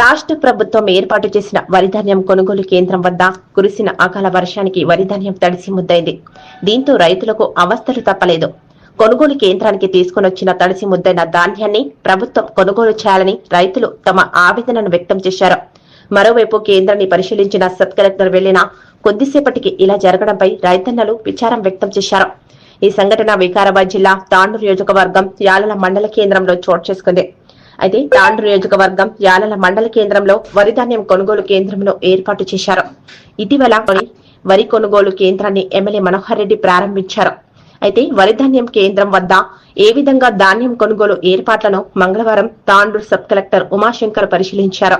రాష్ట్ర ప్రభుత్వం ఏర్పాటు చేసిన వరిధాన్యం కొనుగోలు కేంద్రం వద్ద కురిసిన అకాల వర్షానికి వరిధాన్యం తడిసి ముద్దైంది. దీంతో రైతులకు అవస్థలు తప్పలేదు. కొనుగోలు కేంద్రానికి తీసుకునొచ్చిన తడిసి ముద్దైన ధాన్యాన్ని ప్రభుత్వం కొనుగోలు చేయాలని రైతులు తమ ఆవేదనను వ్యక్తం చేశారు. మరోవైపు కేంద్రాన్ని పరిశీలించిన సబ్ కలెక్టర్ వెళ్ళిన కొద్దిసేపటికి ఇలా జరగడంపై రైతన్నలు విచారం వ్యక్తం చేశారు. ఈ సంఘటన వికారాబాద్ జిల్లా తాండూరు నియోజకవర్గం యాలల మండల కేంద్రంలో చోటు చేసుకుంది. అయితే తాండ్రు నియోజకవర్గం యాలల మండల కేంద్రంలో వరి ధాన్యం కొనుగోలు కేంద్రంలో ఏర్పాటు చేశారు. ఇటీవల వరి- వరి కొనుగోలు కేంద్రాన్ని ఎమ్మెల్యే మనోహర్ రెడ్డి ప్రారంభించారు. అయితే వరి ధాన్యం కేంద్రం వద్ద ఏ విధంగా ధాన్యం కొనుగోలు ఏర్పాట్లను మంగళవారం తాండూరు సబ్ కలెక్టర్ ఉమాశంకర్ పరిశీలించారు.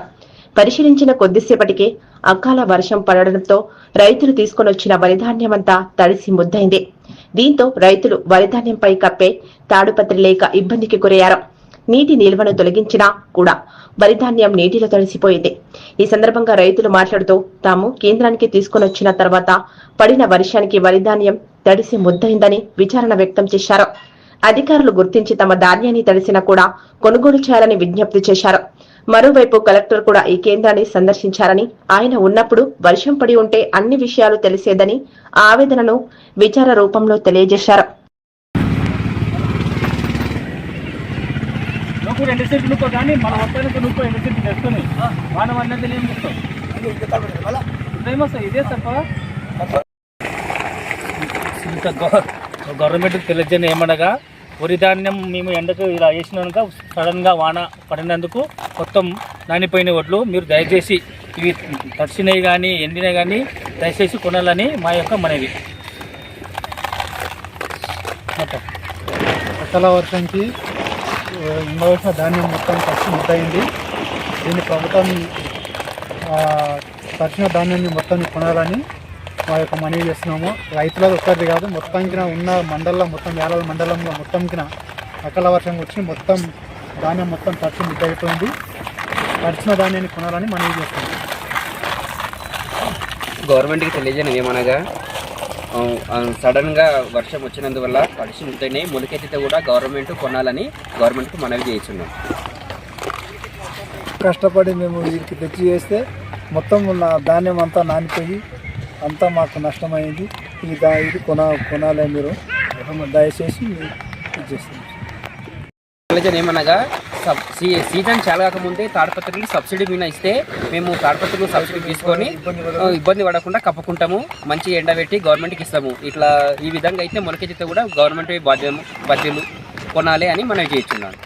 పరిశీలించిన కొద్దిసేపటికే అకాల వర్షం పడడంతో రైతులు తీసుకొనొచ్చిన వరిధాన్యమంతా తడిసి ముద్దైంది. దీంతో రైతులు వరిధాన్యంపై కప్పే తాడుపత్రి లేక ఇబ్బందికి గురయ్యారు. నీటి నిల్వను తొలగించినా కూడా వరిధాన్యం నీటిలో తడిసిపోయింది. ఈ సందర్భంగా రైతులు మాట్లాడుతూ తాము కేంద్రానికి తీసుకునొచ్చిన తర్వాత పడిన వర్షానికి వరిధాన్యం తడిసి ముద్దయిందని విచారణ వ్యక్తం చేశారు. అధికారులు గుర్తించి తమ ధాన్యాన్ని తడిసినా కూడా కొనుగోలు చేయాలని విజ్ఞప్తి చేశారు. మరోవైపు కలెక్టర్ కూడా ఈ కేంద్రాన్ని సందర్శించారని ఆయన ఉన్నప్పుడు వర్షం పడి ఉంటే అన్ని విషయాలు తెలిసేదని ఆవేదనను విచార రూపంలో తెలియజేశారు. నువ్వు రెండు సెంట్లు నువ్వు కానీ మన మొత్తానికి నువ్వు రెండు సెంట్లు తెచ్చుకొని వాన వల్ల తెలియదు చెప్తావు ఇదేమొస్తాయి ఇదే తప్ప ఇంత గవర్నమెంట్కి తెలియజేయని ఏమనగా వరి ధాన్యం మేము ఎండకు ఇలా వేసినాక సడన్గా వాన పడినందుకు మొత్తం నానిపోయిన వడ్లు మీరు దయచేసి ఇవి తడిసినవి కానీ ఎండినవి కానీ దయచేసి కొనాలని మా యొక్క మనవి. వర్షంకి ఆ, ఉండవలసిన ధాన్యం మొత్తం ఖర్చు ముద్దయింది. దీన్ని ప్రభుత్వం తక్షణ ధాన్యాన్ని మొత్తాన్ని కొనాలని మా యొక్క మనవి చేస్తున్నాము. రైతులది ఒక్కరిది కాదు మొత్తానికి ఉన్న మండలం మొత్తం యాలల మండలంలో మొత్తంకి అకాల వర్షం వచ్చి మొత్తం ధాన్యం మొత్తం ఖర్చు ముద్దయిపోయింది. తడిచిన ధాన్యాన్ని కొనాలని మనవి చేస్తున్నాము. గవర్నమెంట్కి తెలియజేయను ఏమనగా? సడన్గా వర్షం వచ్చినందువల్ల తడిసి ఉంటేనే మొలకెత్తితే కూడా గవర్నమెంట్ కొనాలని గవర్నమెంట్కి మనవి చేస్తున్నాం. కష్టపడి మేము వీరికి తెచ్చి చేస్తే మొత్తం ఉన్న ధాన్యం అంతా నానిపోయి అంతా మాకు నష్టమైంది. ఈ దా ఇది కొన కొనాలి మీరు. దయచేసి తెలియజేయను ఏమనగా సబ్ సీ సీజన్ చాలా కాకముందే తాడపత్రులు సబ్సిడీ మీద ఇస్తే మేము తాడపత్రులు సబ్సిడీ తీసుకొని ఇబ్బంది పడకుండా కప్పుకుంటాము మంచి ఎండబెట్టి గవర్నమెంట్కి ఇస్తాము. ఇట్లా ఈ విధంగా అయితే మొలకెత్తితే కూడా గవర్నమెంట్ బాధ్యము బాధ్యులు కొనాలి అని మనం చేస్తున్నాను.